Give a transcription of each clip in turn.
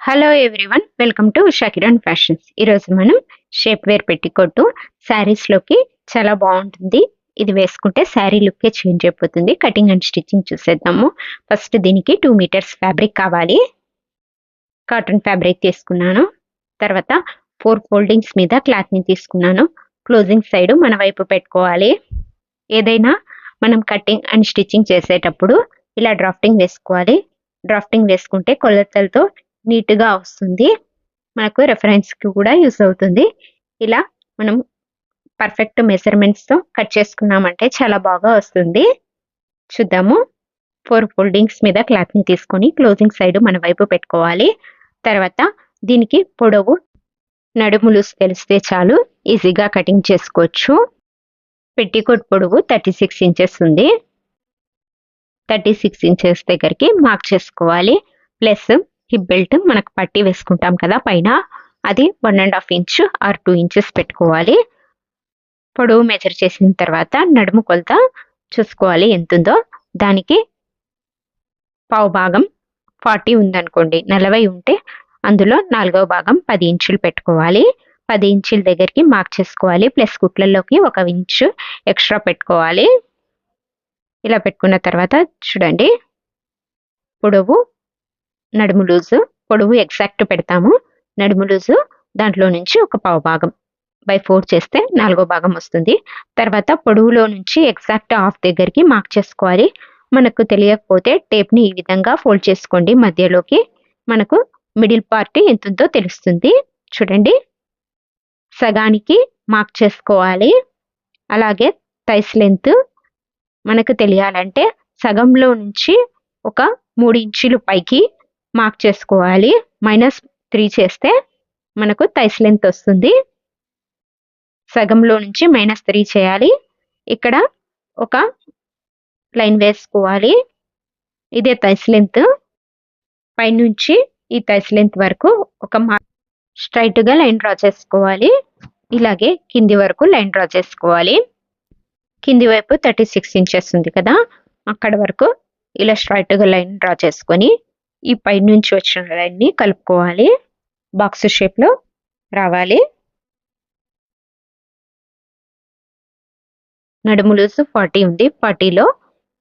Hello everyone welcome to Shakiran fashions ఈరోజు మనం shape wear పెట్టికొట్టు శారీస్లోకి చాలా బాగుంటుంది. ఇది వేసుకుంటే శారీ లుక్కే చేంజ్ అయిపోతుంది. కటింగ్ అండ్ స్టిచ్చింగ్ చూసేద్దాము. ఫస్ట్ దీనికి టూ మీటర్స్ ఫ్యాబ్రిక్ కావాలి. కాటన్ ఫ్యాబ్రిక్ తీసుకున్నాను. తర్వాత ఫోర్ ఫోల్డింగ్స్ మీద క్లాత్ని తీసుకున్నాను. క్లోజింగ్ సైడ్ మన వైపు పెట్టుకోవాలి. ఏదైనా మనం కటింగ్ అండ్ స్టిచ్చింగ్ చేసేటప్పుడు ఇలా డ్రాఫ్టింగ్ వేసుకోవాలి. డ్రాఫ్టింగ్ వేసుకుంటే కొలతలతో నీట్గా వస్తుంది. మనకు రెఫరెన్స్కి కూడా యూస్ అవుతుంది. ఇలా మనం పర్ఫెక్ట్ మెజర్మెంట్స్తో కట్ చేసుకున్నామంటే చాలా బాగా వస్తుంది. చూద్దాము. ఫోర్ ఫోల్డింగ్స్ మీద క్లాత్ని తీసుకొని క్లోజింగ్ సైడ్ మన వైపు పెట్టుకోవాలి. తర్వాత దీనికి పొడవు నడుములు తెలిస్తే చాలు ఈజీగా కటింగ్ చేసుకోవచ్చు. పెట్టికోట్ పొడవు థర్టీ సిక్స్ ఇంచెస్ ఉంది. థర్టీ సిక్స్ ఇంచెస్ దగ్గరికి మార్క్ చేసుకోవాలి. ప్లస్ హిప్ బెల్ట్ మనకు పట్టి వేసుకుంటాం కదా పైన. అది one and half inch or two inches పెట్టుకోవాలి. పొడవు మెజర్ చేసిన తర్వాత నడుము కొలత చూసుకోవాలి ఎంత ఉందో దానికి పావు భాగం ఫార్టీ ఉందనుకోండి నలభై ఉంటే అందులో నాలుగవ భాగం పది ఇంచులు పెట్టుకోవాలి. పది ఇంచుల దగ్గరికి మార్క్ చేసుకోవాలి. ప్లస్ కుట్లలోకి ఒక ఇంచు ఎక్స్ట్రా పెట్టుకోవాలి. ఇలా పెట్టుకున్న తర్వాత చూడండి పొడవు నడుము లూజు పొడవు ఎగ్జాక్ట్ పెడతాము. నడుము లూజు దాంట్లో నుంచి ఒక పావు భాగం బై ఫోర్ చేస్తే నాలుగో భాగం వస్తుంది. తర్వాత పొడవులో నుంచి ఎగ్జాక్ట్ హాఫ్ దగ్గరికి మార్క్ చేసుకోవాలి. మనకు తెలియకపోతే టేప్ని ఈ విధంగా ఫోల్డ్ చేసుకోండి. మధ్యలోకి మనకు మిడిల్ పార్ట్ ఎంతుందో తెలుస్తుంది. చూడండి. సగానికి మార్క్ చేసుకోవాలి. అలాగే థైస్ లెంత్ మనకు తెలియాలంటే సగంలో నుంచి ఒక మూడు ఇంచులు పైకి మార్క్ చేసుకోవాలి. మైనస్ త్రీ చేస్తే మనకు థైస్ లెంత్ వస్తుంది. సగంలో నుంచి మైనస్ త్రీ చేయాలి. ఇక్కడ ఒక లైన్ వేసుకోవాలి. ఇదే థైస్ లెంత్ పైనుంచి ఈ థైస్ లెంత్ వరకు ఒక స్ట్రైట్గా లైన్ డ్రా చేసుకోవాలి. ఇలాగే కింది వరకు లైన్ డ్రా చేసుకోవాలి. కింది వైపు థర్టీ సిక్స్ ఇంచెస్ ఉంది కదా అక్కడ వరకు ఇలా స్ట్రైట్గా లైన్ డ్రా చేసుకొని ఈ పై నుంచి వచ్చిన లైన్ని కలుపుకోవాలి. బాక్స్ షేప్లో రావాలి. నడుము లూజు ఫార్టీ ఉంది. ఫార్టీలో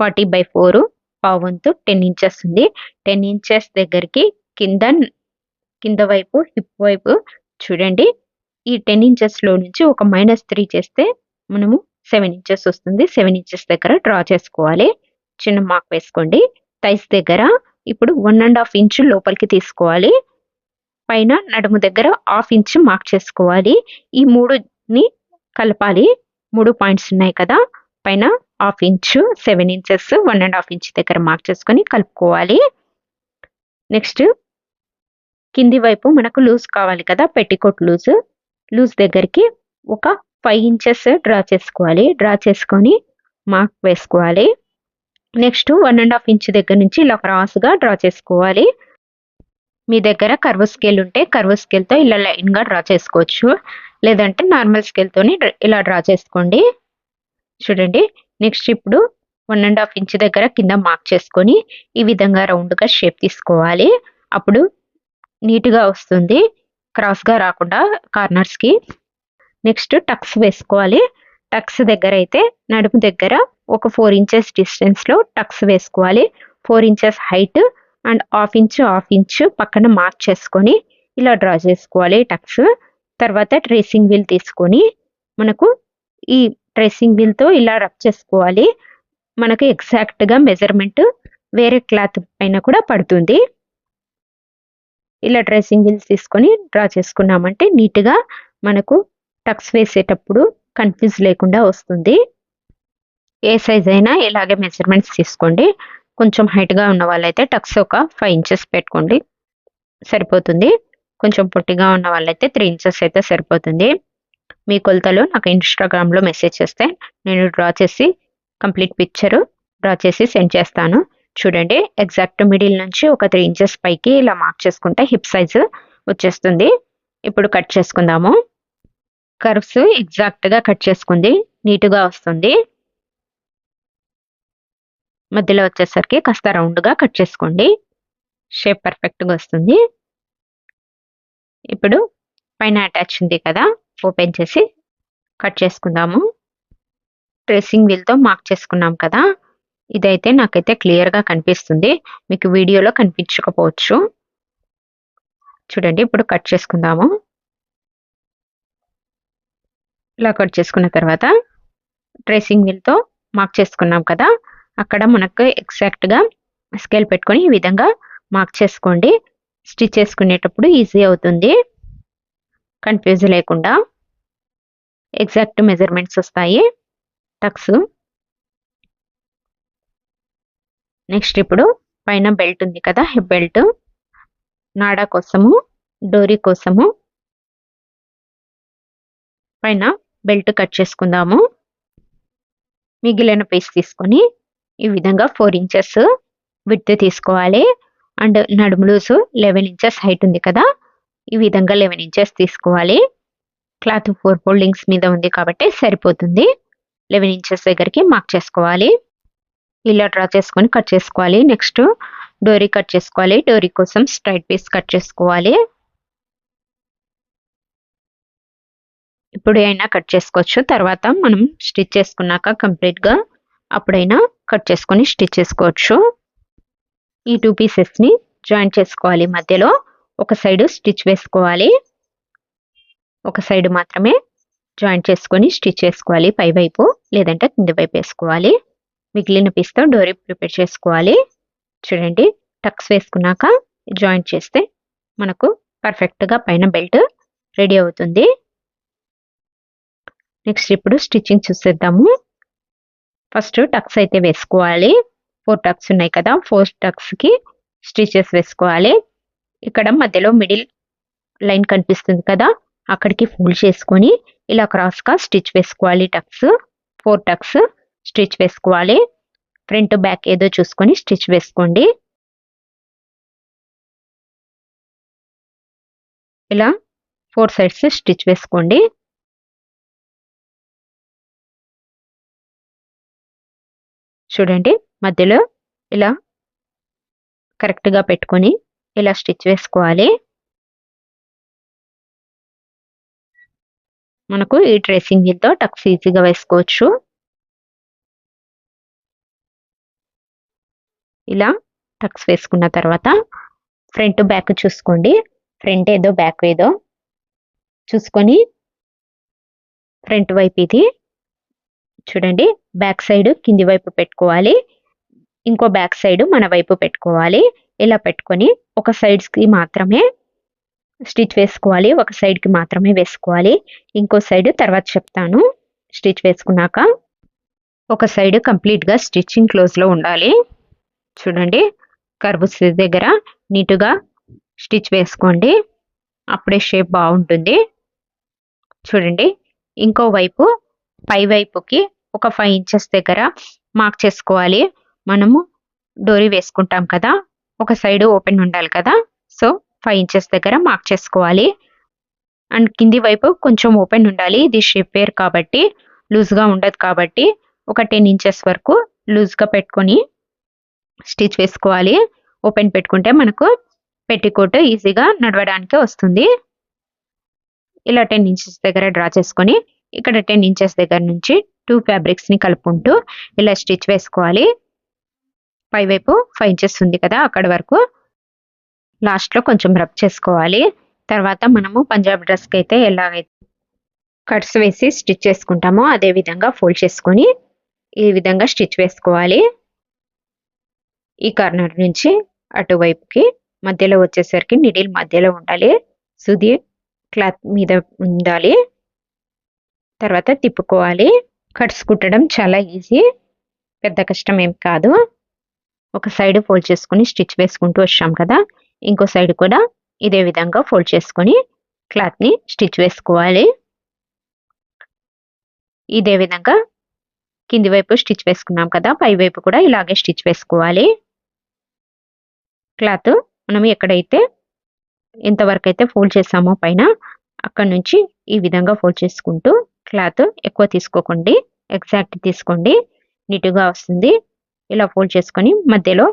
ఫార్టీ బై ఫోర్ పావంతు టెన్ ఇంచెస్ ఉంది. టెన్ ఇంచెస్ దగ్గరికి కింద కింద వైపు హిప్ వైపు చూడండి. ఈ టెన్ ఇంచెస్లో నుంచి ఒక మైనస్ త్రీ చేస్తే మనము సెవెన్ ఇంచెస్ వస్తుంది. సెవెన్ ఇంచెస్ దగ్గర డ్రా చేసుకోవాలి. చిన్న మార్క్ వేసుకోండి. థైస్ దగ్గర ఇప్పుడు వన్ అండ్ హాఫ్ ఇంచు లోపలికి తీసుకోవాలి. పైన నడుము దగ్గర హాఫ్ ఇంచ్ మార్క్ చేసుకోవాలి. ఈ మూడుని కలపాలి. మూడు పాయింట్స్ ఉన్నాయి కదా. పైన half inch seven inches one and half inch దగ్గర మార్క్ చేసుకొని కలుపుకోవాలి. నెక్స్ట్ కింది వైపు మనకు లూజ్ కావాలి కదా పెట్టికోట్ లూజ్ లూజ్ దగ్గరికి ఒక ఫైవ్ ఇంచెస్ డ్రా చేసుకోవాలి. డ్రా చేసుకొని మార్క్ వేసుకోవాలి. Next one and half inch దగ్గర నుంచి ఇలా క్రాస్గా డ్రా చేసుకోవాలి. మీ దగ్గర కర్వ్ స్కేల్ ఉంటే కర్వ్ స్కేల్తో ఇలా లైన్గా డ్రా చేసుకోవచ్చు. లేదంటే నార్మల్ స్కేల్తోని ఇలా డ్రా చేసుకోండి. చూడండి నెక్స్ట్ ఇప్పుడు వన్ అండ్ హాఫ్ ఇంచ్ దగ్గర కింద మార్క్ చేసుకొని ఈ విధంగా రౌండ్గా షేప్ తీసుకోవాలి. అప్పుడు నీట్గా వస్తుంది. క్రాస్గా రాకుండా కార్నర్స్కి. నెక్స్ట్ టక్స్ వేసుకోవాలి. టక్స్ దగ్గర అయితే నడుము దగ్గర ఒక ఫోర్ ఇంచెస్ డిస్టెన్స్లో టక్స్ వేసుకోవాలి. Four inches height and half inch half inch పక్కన మార్క్ చేసుకొని ఇలా డ్రా చేసుకోవాలి టక్స్. తర్వాత ట్రేసింగ్ వీల్ తీసుకొని మనకు ఈ ట్రేసింగ్ వీల్తో ఇలా రబ్ చేసుకోవాలి. మనకు ఎగ్జాక్ట్గా మెజర్మెంట్ వేరే క్లాత్ పైన కూడా పడుతుంది. ఇలా డ్రెస్సింగ్ వీల్స్ తీసుకొని డ్రా చేసుకున్నామంటే నీట్గా మనకు టక్స్ వేసేటప్పుడు కన్ఫ్యూజ్ లేకుండా వస్తుంది. ఏ సైజ్ అయినా ఇలాగే మెజర్మెంట్స్ తీసుకోండి. కొంచెం హైట్గా ఉన్న వాళ్ళైతే టక్స్ ఒక ఫైవ్ ఇంచెస్ పెట్టుకోండి. సరిపోతుంది. కొంచెం పొట్టిగా ఉన్న వాళ్ళైతే త్రీ ఇంచెస్ అయితే సరిపోతుంది. మీ కొలతలు నాకు ఇన్స్టాగ్రామ్లో మెసేజ్ చేస్తే నేను డ్రా చేసి కంప్లీట్ పిక్చర్ డ్రా చేసి సెండ్ చేస్తాను. చూడండి ఎగ్జాక్ట్ మిడిల్ నుంచి ఒక త్రీ ఇంచెస్ పైకి ఇలా మార్క్ చేసుకుంటే హిప్ సైజు వచ్చేస్తుంది. ఇప్పుడు కట్ చేసుకుందాము. కర్వ్స్ ఎగ్జాక్ట్గా కట్ చేసుకుంది. నీట్గా వస్తుంది. మధ్యలో వచ్చేసరికి కాస్త రౌండ్గా కట్ చేసుకోండి. షేప్ పర్ఫెక్ట్గా వస్తుంది. ఇప్పుడు పైన అటాచ్ ఉంది కదా ఓపెన్ చేసి కట్ చేసుకుందాము. ట్రేసింగ్ వీల్తో మార్క్ చేసుకున్నాం కదా ఇదైతే నాకైతే క్లియర్గా కనిపిస్తుంది. మీకు వీడియోలో కనిపించకపోవచ్చు. చూడండి ఇప్పుడు కట్ చేసుకుందాము. ఇలా కట్ చేసుకున్న తర్వాత ట్రేసింగ్ వీల్తో మార్క్ చేసుకున్నాం కదా. అక్కడ మనకు ఎగ్జాక్ట్గా స్కేల్ పెట్టుకొని ఈ విధంగా మార్క్ చేసుకోండి. స్టిచ్ చేసుకునేటప్పుడు ఈజీ అవుతుంది. కన్ఫ్యూజ్ లేకుండా ఎగ్జాక్ట్ మెజర్మెంట్స్ వస్తాయి. టక్స్ నెక్స్ట్ ఇప్పుడు పైన బెల్ట్ ఉంది కదా హిప్ బెల్ట్ నాడా కోసము డోరీ కోసము పైన బెల్ట్ కట్ చేసుకుందాము. మిగిలిన పీస్ తీసుకొని ఈ విధంగా ఫోర్ ఇంచెస్ విత్ తీసుకోవాలి. అండ్ నడుము లూసు లెవెన్ ఇంచెస్ హైట్ ఉంది కదా ఈ విధంగా లెవెన్ ఇంచెస్ తీసుకోవాలి. క్లాత్ ఫోర్ ఫోల్డింగ్స్ మీద ఉంది కాబట్టి సరిపోతుంది. లెవెన్ ఇంచెస్ దగ్గరికి మార్క్ చేసుకోవాలి. ఇలా డ్రా చేసుకొని కట్ చేసుకోవాలి. నెక్స్ట్ డోరీ కట్ చేసుకోవాలి. డోరీ కోసం స్ట్రైట్ పీస్ కట్ చేసుకోవాలి. ఇప్పుడైనా అయినా కట్ చేసుకోవచ్చు. తర్వాత మనం స్టిచ్ చేసుకున్నాక కంప్లీట్గా అప్పుడైనా కట్ చేసుకొని స్టిచ్ చేసుకోవచ్చు. ఈ టూ పీసెస్ని జాయిన్ చేసుకోవాలి. మధ్యలో ఒక సైడ్ స్టిచ్ వేసుకోవాలి. ఒక సైడ్ మాత్రమే జాయిన్ చేసుకొని స్టిచ్ చేసుకోవాలి. పై వైపు లేదంటే కింది వైపు వేసుకోవాలి. మిగిలిన పీస్తో డోరీ ప్రిపేర్ చేసుకోవాలి. చూడండి టక్స్ వేసుకున్నాక జాయింట్ చేస్తే మనకు పర్ఫెక్ట్గా పైన బెల్ట్ రెడీ అవుతుంది. నెక్స్ట్ ఇప్పుడు స్టిచ్చింగ్ చూసేద్దాము. ఫస్ట్ టక్స్ అయితే వేసుకోవాలి. ఫోర్ టక్స్ ఉన్నాయి కదా ఫోర్ టక్స్కి స్టిచెస్ వేసుకోవాలి. ఇక్కడ మధ్యలో మిడిల్ లైన్ కనిపిస్తుంది కదా అక్కడికి ఫోల్డ్ చేసుకొని ఇలా క్రాస్గా స్టిచ్ వేసుకోవాలి టక్స్ ఫోర్ టక్స్ స్టిచ్ వేసుకోవాలి. ఫ్రంట్ బ్యాక్ ఏదో చూసుకొని స్టిచ్ వేసుకోండి. ఇలా ఫోర్ సైడ్స్ స్టిచ్ వేసుకోండి. చూడండి మధ్యలో ఇలా కరెక్ట్గా పెట్టుకొని ఇలా స్టిచ్ వేసుకోవాలి. మనకు ఈ ట్రేసింగ్ వీల్తో టక్స్ ఈజీగా వేసుకోవచ్చు. ఇలా టక్స్ వేసుకున్న తర్వాత ఫ్రంట్ బ్యాక్ చూసుకోండి. ఫ్రంట్ ఏదో బ్యాక్ ఏదో చూసుకొని ఫ్రంట్ వైపు ఇది చూడండి బ్యాక్ సైడ్ కింది వైపు పెట్టుకోవాలి. ఇంకో బ్యాక్ సైడ్ మన వైపు పెట్టుకోవాలి. ఇలా పెట్టుకొని ఒక సైడ్స్కి మాత్రమే స్టిచ్ వేసుకోవాలి. ఒక సైడ్కి మాత్రమే వేసుకోవాలి. ఇంకో సైడ్ తర్వాత చెప్తాను. స్టిచ్ వేసుకున్నాక ఒక సైడ్ కంప్లీట్గా స్టిచ్చింగ్ క్లోజ్లో ఉండాలి. చూడండి కర్వ్ దగ్గర నీట్గా స్టిచ్ వేసుకోండి. అప్పుడే షేప్ బాగుంటుంది. చూడండి ఇంకో వైపు పై వైపుకి ఒక ఫైవ్ ఇంచెస్ దగ్గర మార్క్ చేసుకోవాలి. మనము డోరీ వేసుకుంటాం కదా ఒక సైడ్ ఓపెన్ ఉండాలి కదా సో ఫైవ్ ఇంచెస్ దగ్గర మార్క్ చేసుకోవాలి. అండ్ కింది వైపు కొంచెం ఓపెన్ ఉండాలి. ఇది షేప్ వేర్ కాబట్టి లూజ్గా ఉండదు కాబట్టి ఒక టెన్ ఇంచెస్ వరకు లూజ్గా పెట్టుకొని స్టిచ్ వేసుకోవాలి. ఓపెన్ పెట్టుకుంటే మనకు పెట్టికోట్ ఈజీగా నడవడానికి వస్తుంది. ఇలా టెన్ ఇంచెస్ దగ్గర డ్రా చేసుకొని ఇక్కడ టెన్ ఇంచెస్ దగ్గర నుంచి టూ ఫ్యాబ్రిక్స్ని కలుపుకుంటూ ఇలా స్టిచ్ వేసుకోవాలి. పైవైపు ఫైవ్ ఇంచెస్ ఉంది కదా అక్కడ వరకు లాస్ట్లో కొంచెం రబ్ చేసుకోవాలి. తర్వాత మనము పంజాబ్ డ్రెస్కి అయితే ఎలాగైతే కట్స్ వేసి స్టిచ్ చేసుకుంటామో అదే విధంగా ఫోల్డ్ చేసుకొని ఈ విధంగా స్టిచ్ వేసుకోవాలి. ఈ కార్నర్ నుంచి అటువైపుకి మధ్యలో వచ్చేసరికి నిడిల్ మధ్యలో ఉండాలి. సుది క్లాత్ మీద ఉండాలి. తర్వాత తిప్పుకోవాలి. కట్స్ కుట్టడం చాలా ఈజీ. పెద్ద కష్టం ఏం కాదు. ఒక సైడ్ ఫోల్డ్ చేసుకొని స్టిచ్ వేసుకుంటూ వచ్చాం కదా. ఇంకో సైడ్ కూడా ఇదే విధంగా ఫోల్డ్ చేసుకొని క్లాత్ని స్టిచ్ వేసుకోవాలి. ఇదే విధంగా కింది వైపు స్టిచ్ వేసుకున్నాం కదా. పై వైపు కూడా ఇలాగే స్టిచ్ వేసుకోవాలి. క్లాత్ మనం ఎక్కడైతే ఎంతవరకు అయితే ఫోల్డ్ చేసామో పైన అక్కడ నుంచి ఈ విధంగా ఫోల్డ్ చేసుకుంటూ క్లాత్ ఎక్కువ తీసుకోకండి. ఎగ్జాక్ట్ తీసుకోండి. నీట్గా వస్తుంది. ఇలా ఫోల్డ్ చేసుకొని మధ్యలో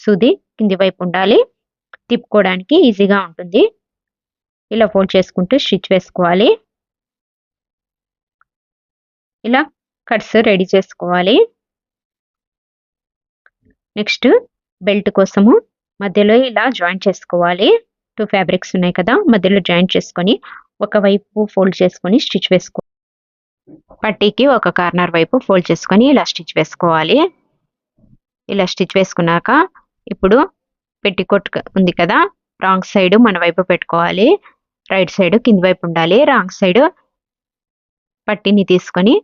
సూది కింది వైపు ఉండాలి. తిప్పుకోవడానికి ఈజీగా ఉంటుంది. ఇలా ఫోల్డ్ చేసుకుంటూ స్టిచ్ వేసుకోవాలి. ఇలా కట్స్ రెడీ చేసుకోవాలి. నెక్స్ట్ బెల్ట్ కోసము మధ్యలో ఇలా జాయింట్ చేసుకోవాలి. టూ ఫ్యాబ్రిక్స్ ఉన్నాయి కదా మధ్యలో జాయింట్ చేసుకొని ఒకవైపు ఫోల్డ్ చేసుకొని స్టిచ్ వేసుకో పట్టీకి ఒక కార్నర్ వైపు ఫోల్డ్ చేసుకొని ఇలా స్టిచ్ వేసుకోవాలి. ఇలా స్టిచ్ వేసుకున్నాక ఇప్పుడు పెట్టికోట్ ఉంది కదా రాంగ్ సైడ్ మన వైపు పెట్టుకోవాలి. రైట్ సైడ్ కింది వైపు ఉండాలి. రాంగ్ సైడ్ పట్టీని తీసుకొని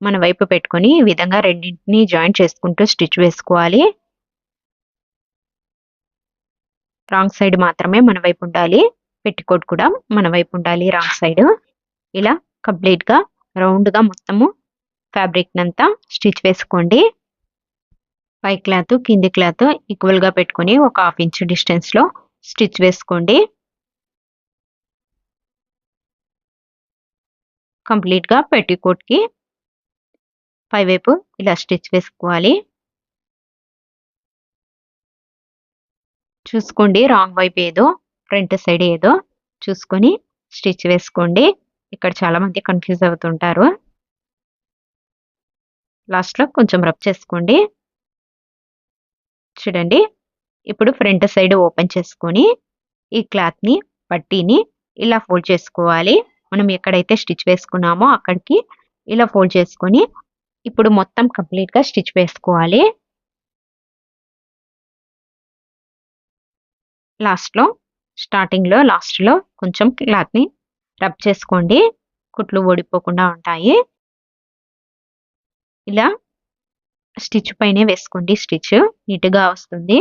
మన వైపు పెట్టుకొని ఈ విధంగా రెండింటిని జాయింట్ చేసుకుంటూ స్టిచ్ వేసుకోవాలి. రాంగ్ సైడ్ మాత్రమే మన వైపు ఉండాలి. పెట్టికోట్ కూడా మన వైపు ఉండాలి. రాంగ్ సైడ్ ఇలా కంప్లీట్ రౌండ్గా రౌండ్గా మొత్తము ఫ్యాబ్రిక్ అంతా స్టిచ్ వేసుకోండి. పై క్లాత్ కింది క్లాత్ ఈక్వల్గా పెట్టుకొని ఒక హాఫ్ ఇంచ్ డిస్టెన్స్లో స్టిచ్ వేసుకోండి. కంప్లీట్గా పెట్టికోట్కి వైపు ఇలా స్టిచ్ వేసుకోవాలి. చూసుకోండి రాంగ్ వైపు ఏదో ఫ్రంట్ సైడ్ ఏదో చూసుకొని స్టిచ్ వేసుకోండి. ఇక్కడ చాలా మంది కన్ఫ్యూజ్ అవుతుంటారు. లాస్ట్లో కొంచెం రబ్ చేసుకోండి. చూడండి. ఇప్పుడు ఫ్రంట్ సైడ్ ఓపెన్ చేసుకొని ఈ క్లాత్ని పట్టీని ఇలా ఫోల్డ్ చేసుకోవాలి. మనం ఎక్కడైతే స్టిచ్ వేసుకున్నామో అక్కడికి ఇలా ఫోల్డ్ చేసుకొని ఇప్పుడు మొత్తం కంప్లీట్గా స్టిచ్ వేసుకోవాలి. లాస్ట్లో స్టార్టింగ్లో లాస్ట్లో కొంచెం క్లాత్ని రబ్ చేసుకోండి. కుట్లు ఓడిపోకుండా ఉంటాయి. ఇలా స్టిచ్ పైనే వేసుకోండి. స్టిచ్ నీట్గా వస్తుంది.